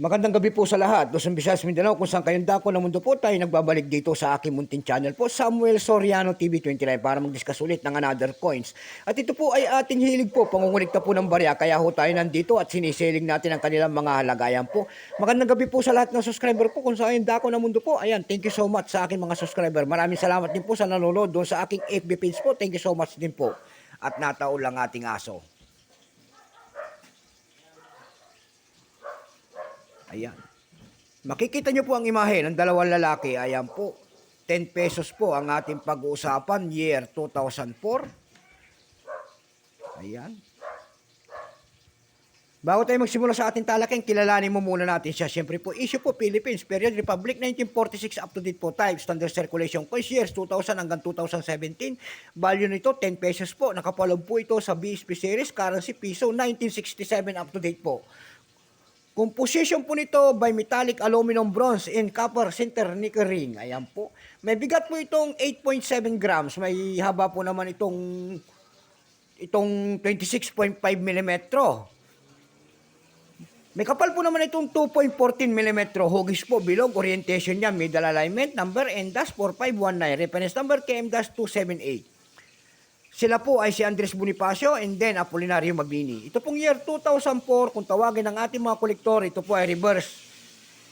Magandang gabi po sa lahat. Luzon, Visayas, Mindanao, kung saan kayong dako ng mundo po, tayo nagbabalik dito sa aking munting channel po, Samuel Soriano TV 29 para mag-discuss ulit ng another coins. At ito po ay ating hilig po, pangungulikta po ng barya, kaya ho tayo nandito at siniseling natin ang kanilang mga halagayan po. Magandang gabi po sa lahat ng subscriber po, kung saan kayong dako ng mundo po. Ayan, thank you so much sa aking mga subscriber. Maraming salamat din po sa nanonood doon sa aking FB page po. Thank you so much din po. At nataon lang ating aso. Ayan. Makikita nyo po ang imahe ng dalawang lalaki. Ayan po. 10 pesos po ang ating pag-uusapan year 2004. Ayan. Bago tayo magsimula sa ating talakeng, kilalanin mo muna natin siya. Siyempre po, issue po Philippines, period Republic 1946 up to date po type, standard circulation coins years 2000 hanggang 2017. Value nito 10 pesos po. Nakapalog po ito sa BSP series, currency piso 1967 up to date po. Composition po nito by metallic aluminum bronze and copper center nickel ring. Ayan po. May bigat po itong 8.7 grams. May haba po naman itong itong 26.5 mm. May kapal po naman itong 2.14 mm. Hugis po bilog. Orientation niya middle alignment number N-4519. Reference number KM-278. Sila po ay si Andres Bonifacio and then Apolinario Mabini. Ito pong year 2004, kung tawagin ng ating mga kolektor, ito po ay reverse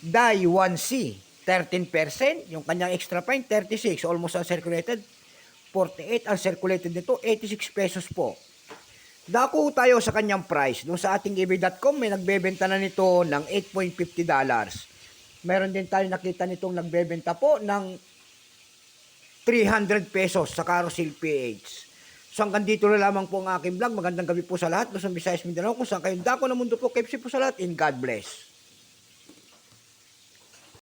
die 1C, 13%. Yung kanyang extra fine, 36. Almost uncirculated, 48. Uncirculated nito, 86 pesos po. Dako tayo sa kanyang price. Doon sa ating ebay.com, may nagbebenta na nito ng 8.50 dollars. Meron din tayo nakita nitong nagbebenta po ng 300 pesos sa Carousel PH. So hanggang dito na lamang po ang aking vlog. Magandang gabi po sa lahat. Luzon, Visayas, Mindanao. Kung saan kayong dako ng mundo po. Safe po sa lahat and God bless.